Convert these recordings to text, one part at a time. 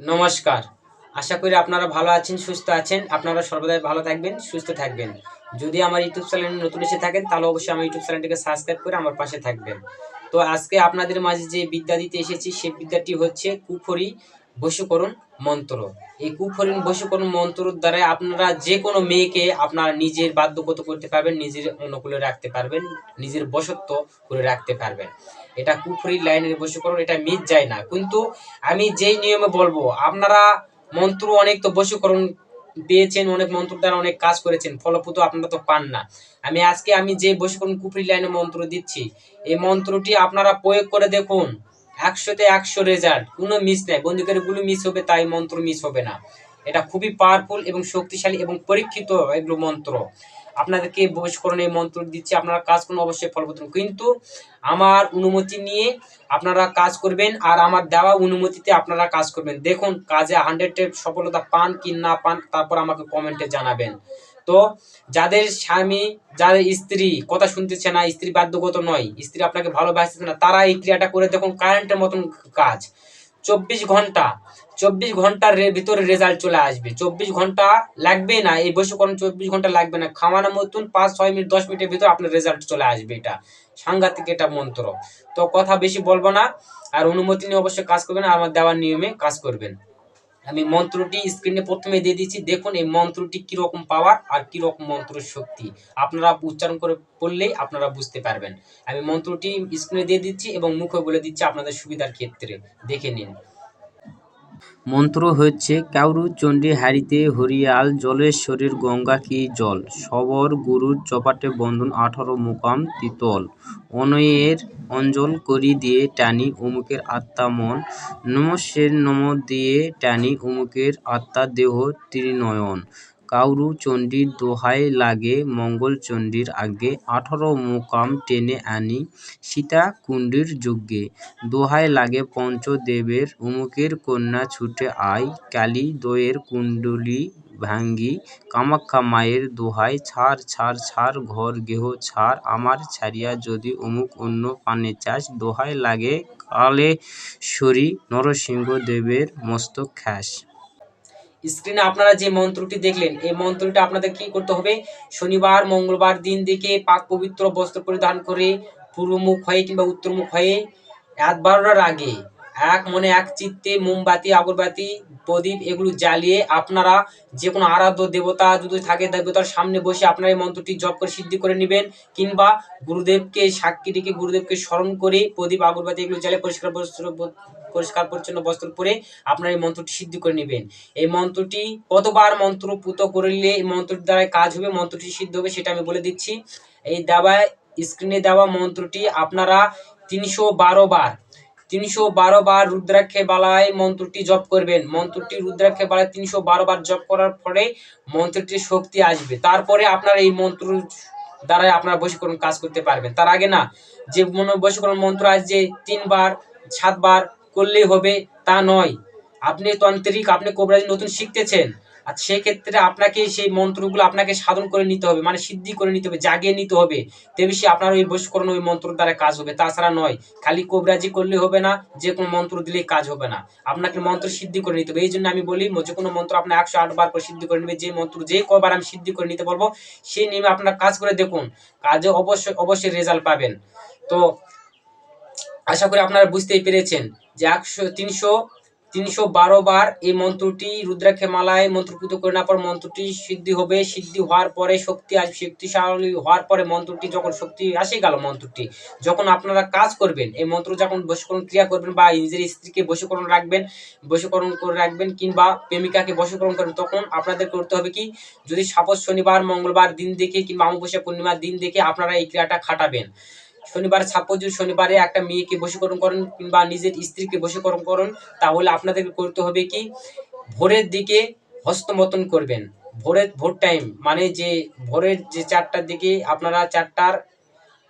নমস্কার। আশা করি আপনারা ভালো আছেন, সুস্থ আছেন। আপনারা সর্বদাই ভালো থাকবেন, সুস্থ থাকবেন। যদি আমার ইউটিউব চ্যানেলে নতুন এসে থাকেন, তাহলে অবশ্যই আমার ইউটিউব চ্যানেলটিকে সাবস্ক্রাইব করে আমার পাশে থাকবেন। তো আজকে আপনাদের মাঝে যে বিদ্যা দিতে এসেছি সেই বিদ্যাটি হচ্ছে কুফরি বশীকরণ মন্ত্র। এই কুফরিন বশীকরণ মন্ত্রর দ্বারা আপনারা যে কোনো মেয়েকে আপনার নিজের বাধ্যগত করতে পারবেন, নিজের অনুকূলে রাখতে পারবেন, নিজের বশত্ব করে রাখতে পারবেন। এটা কুফরি লাইনের বশীকরণ, এটা মিট যায় না। কিন্তু আমি যেই নিয়মে বলব, আপনারা মন্ত্র অনেক তো বশীকরণ পেয়েছেন, অনেক মন্ত্র দ্বারা অনেক কাজ করেছেন ফলপ্রদ আপনারা তো পান না। আমি আজকে আমি যে বশীকরণ কুফরি লাইনে মন্ত্র দিচ্ছি, এই মন্ত্রটি আপনারা প্রয়োগ করে দেখুন। একশোতে একশো রেজাল্ট কোনো মিস নেই। বন্দুকেরগুলো মিস হবে, তাই মন্ত্র মিস হবে না। এটা খুবই পাওয়ারফুল এবং শক্তিশালী এবং পরীক্ষিত এগুলো মন্ত্র। আপনাদেরকে বশীকরণ এই মন্ত্র দিচ্ছি, আপনারা কাজ করুন, অবশ্যই ফলপ্রদ। কিন্তু আমার অনুমতি নিয়ে আপনারা কাজ করবেন আর আমার দেওয়া অনুমতিতে আপনারা কাজ করবেন। দেখুন, কাজে হান্ড্রেড সফলতা পান কি না পান, তারপর আমাকে কমেন্টে জানাবেন। তো যাদের স্বামী, যাদের স্ত্রী, কথা শুনতেছে না, স্ত্রী বাধ্যগত নয়, স্ত্রী আপনাকে ভালোবাসতেছে না, তারা এই ক্রিয়াটা করে দেখুন কারেন্টের মতন কাজ। চব্বিশ ঘণ্টা, চব্বিশ ঘণ্টার ভিতরে রেজাল্ট চলে আসবে। চব্বিশ ঘণ্টা লাগবে না, এই বসীকরণ চব্বিশ ঘণ্টা লাগবে না। খাওয়ানোর মতন পাঁচ, ছয় মিনিট, দশ মিনিটের ভিতরে আপনার রেজাল্ট চলে আসবে এটা। সাংঘাতিক এটা মন্ত্র। তো কথা বেশি বলব না, আর অনুমতি নিয়ে অবশ্যই কাজ করবেন, আমার দেওয়ার নিয়মে কাজ করবেন। আমি মন্ত্রটি স্ক্রিনে প্রথমে দিয়ে দিচ্ছি। দেখুন, এই মন্ত্রটি কীরকম পাওয়ার আর কীরকম মন্ত্র শক্তি। আপনারা উচ্চারণ করে পড়লেই আপনারা বুঝতে পারবেন। আমি মন্ত্রটি স্ক্রিনে দিয়ে দিচ্ছি এবং মুখে বলে দিচ্ছি আপনাদের সুবিধার ক্ষেত্রে। দেখে নিন। মন্ত্র হচ্ছে, কাউরু চণ্ডী হারিতে হরিয়াল জলেশ্বরীর গঙ্গা কি জল? সবর গুরুর চপাটে বন্ধন আঠারো মুকাম তিতল। অনয়ের অঞ্জল করি দিয়ে টানি অমুকের আত্মা মন। নমস্যের নম দিয়ে টানি অমুকের আত্মা দেহ ত্রিনয়ন। কাউরু চণ্ডীর দোহাই লাগে মঙ্গল চণ্ডীর আগে আঠারো মোকাম টেনে আনি সীতা কুণ্ডীর যজ্ঞে দোহাই লাগে পঞ্চদেবের অমুকের কন্যা ছুটে আয় কালী দয়ের কুণ্ডলী ভাঙ্গি কামাখ্যা মায়ের দোহাই ছাড় ছাড় ছাড়, ঘর, গেহ, ছাড়, আমার ছাড়িয়া যদি অমুক অন্য পানে চাস। দোহাই লাগে কালেশ্বরী নরসিংহ দেবের মস্তক খ্যাস স্ক্রিনে আপনারা যে মন্ত্রটি দেখলেন, এই মন্ত্রটি আপনাদের কি করতে হবে? শনিবার, মঙ্গলবার দিন দেখে পাক পবিত্র বস্ত্র পরিধান করে পূর্বমুখ হয়ে কিংবা উত্তরমুখ হয়ে রাত বারোটার আগে এক মনে এক চিত্তে মোমবাতি, আগরবাতি, প্রদীপ এগুলো জ্বালিয়ে আপনারা যে কোনো আরাধ্য দেবতা যদি থাকে দেবতার সামনে বসে আপনারা এই মন্ত্রটি জপ করে সিদ্ধি করে নেবেন কিংবা গুরুদেবকে সাক্ষী রেখে গুরুদেবকে স্মরণ করে প্রদীপ, আগরবাতি এগুলো জ্বালিয়ে পরিষ্কার বস্ত্র পরিষ্কার পরিচ্ছন্ন বস্ত্র পরে আপনার এই মন্ত্রটি সিদ্ধি করে নেবেন। এই মন্ত্রটি কতবার মন্ত্র পুত করলে এই মন্ত্রটির দ্বারা কাজ হবে, মন্ত্রটি সিদ্ধ হবে সেটা আমি বলে দিচ্ছি। এই দেওয়া স্ক্রিনে দেওয়া মন্ত্রটি আপনারা তিনশো বারো বার, তিনশো বারো বার রুদ্রাক্ষে বালায় মন্ত্রটি জপ করবেন। মন্ত্রটি রুদ্রাক্ষে বালায় তিনশো বারো বার জপ করার পরে মন্ত্রটির শক্তি আসবে। তারপরে আপনারা এই মন্ত্র দ্বারাই আপনারা বশীকরণ কাজ করতে পারবেন। তার আগে না, যে মনে, বশীকরণ মন্ত্র আজ যে তিনবার, সাতবার করলেই হবে, তা নয়। আপনি তন্ত্রিক, আপনি কোবরাজ, নতুন শিখতেছেন। আর সেক্ষেত্রে আপনাকে সেই মন্ত্রগুলো আপনাকে সাধন করে নিতে হবে মানে সিদ্ধি করে নিতে হবে, জাগিয়ে নিতে হবে। তে বেশি আপনার ওই বশীকরণ ওই মন্ত্র দ্বারা কাজ হবে, তাছাড়া নয়। খালি কোবরাজি করলে হবে না, যে কোনো মন্ত্র দিলেই কাজ হবে না। আপনাকে মন্ত্র সিদ্ধি করে নিতে হবে। এই জন্য আমি বলি, যে কোনো মন্ত্র আপনার একশো আট বার করে সিদ্ধি করে নেবে যে মন্ত্র যে কবার আমি সিদ্ধি করে নিতে পারব, সেই নিয়মে আপনার কাজ করে দেখুন, কাজে অবশ্যই অবশ্যই রেজাল্ট পাবেন। তো আশা করি আপনারা বুঝতেই পেরেছেন। যে একশো তিনশো তিনশো বারো বার এই মন্ত্রটি রুদ্রাক্ষে মালায় মন্ত্রপুত করে না পর মন্ত্রটি সিদ্ধি হবে। সিদ্ধি হওয়ার পরে শক্তি আসবে শক্তিশালী হওয়ার পরে মন্ত্রটি যখন শক্তি আসে গেল মন্ত্রটি, যখন আপনারা কাজ করবেন, এই মন্ত্র যখন বশীকরণ ক্রিয়া করবেন বা নিজের স্ত্রীকে বশীকরণ রাখবেন, বশীকরণ করে রাখবেন কিংবা প্রেমিকাকে বশীকরণ করবেন, তখন আপনাদের করতে হবে কি, যদি সাপোজ শনিবার, মঙ্গলবার দিন দেখে কিংবা অমাবস্যা পূর্ণিমার দিন দেখে আপনারা এই ক্রিয়াটা খাটাবেন। শনিবার সাপোজ শনিবারে একটা মেয়েকে বশীকরণ করেন কিংবা নিজের স্ত্রীকে বশীকরণ করেন, তাহলে আপনাদেরকে করতে হবে কি? ভোরের দিকে হস্তমতন করবেন। ভোরের, ভোর টাইম মানে যে ভোরের যে চারটার দিকে আপনারা চারটার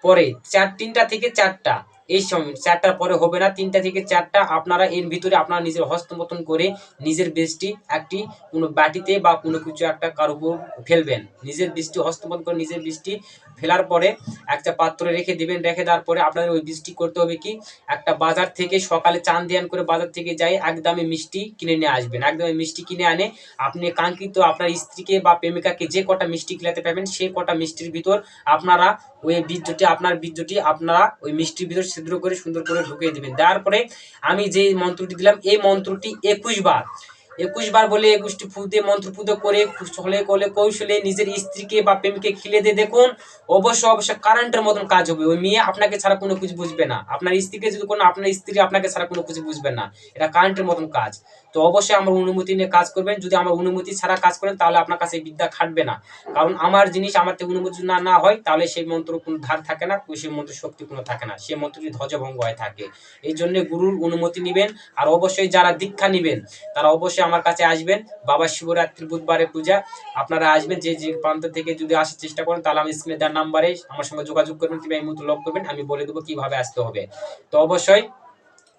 পরে, চার, তিনটা থেকে চারটা এই সময় চারটার পরে হবে না। তিনটা থেকে চারটা আপনারা এর ভিতরে আপনারা নিজের হস্তমতন করে নিজের বৃষ্টি একটি কোনো বাটিতে বা কোনো কিছু একটা কার উপর ফেলবেন। নিজের বৃষ্টি হস্তমতন করে নিজের বৃষ্টি ফেলার পরে একটা পাত্রে রেখে দিবেন। রেখে দেওয়ার পরে আপনাদের ওই বৃষ্টি করতে হবে কি? একটা বাজার থেকে সকালে চান দিয়ান করে বাজার থেকে যাই একদমই মিষ্টি কিনে নিয়ে আসবেন। একদমই মিষ্টি কিনে আনে। আপনি কাঙ্ক্ষিত আপনার স্ত্রীকে বা প্রেমিকাকে যে কটা মিষ্টি খেলাতে পারবেন সেই কটা মিষ্টির ভিতর আপনারা ওই বীজটি, আপনার বীজটি আপনারা ওই মিষ্টির ভিতর ছিদ্র করে সুন্দর করে ঢুকিয়ে দিবেন। দেওয়ার পরে আমি যে মন্ত্রটি দিলাম, এই মন্ত্রটি একুশ বার একুশ বার বলে একুশটি ফু দিয়ে মন্ত্র পুজো করে ছলে কলে কৌশলে নিজের স্ত্রীকে বা প্রেমকে খিলে দিয়ে দেখুন অবশ্যই অবশ্যই কারেন্টের মতন কাজ হবে। ওই মেয়ে আপনাকে ছাড়া কোনো কিছু বুঝবে না। আপনার স্ত্রীকে যদি কোনো আপনার স্ত্রী আপনাকে ছাড়া কোনো কিছু বুঝবে না। এটা কারেন্টের মতন কাজ। তো অবশ্যই আমার অনুমতি নিয়ে কাজ করবেন। যদি আমার অনুমতি ছাড়া কাজ করেন, তাহলে আপনার কাছে বিদ্যা খাটবে না। কারণ আমার জিনিস আমার থেকে অনুমতি না না হয়, তাহলে সেই মন্ত্র কোনো ধার থাকে না, সেই মন্ত্র শক্তি কোনো থাকে না। সেই মন্ত্রটি ধ্বজভঙ্গ হয়ে থাকে। এই জন্য গুরুর অনুমতি নেবেন। আর অবশ্যই যারা দীক্ষা নেবেন, তারা অবশ্যই আমার কাছে আসবেন। বাবা শিবরাত্রি বুধবারে পূজা। আপনারা আসবেন যে যে প্রান্ত থেকে যদি আসার চেষ্টা করেন, তাহলে আমি স্ক্রিনে দেওয়ার নাম্বারে আমার সঙ্গে যোগাযোগ করবেন, কিংবা এই মুহূর্তে লক করবেন। আমি বলে দেবো কীভাবে আসতে হবে। তো অবশ্যই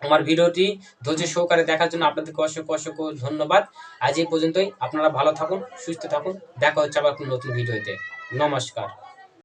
আমার ভিডিওটি ধৈর্য সহকারে দেখার জন্য আপনাদেরকে অসংখ্য অসংখ্য ধন্যবাদ। আজ এই পর্যন্তই। আপনারা ভালো থাকুন, সুস্থ থাকুন। দেখা হচ্ছে আবার কোনো নতুন ভিডিওতে। নমস্কার।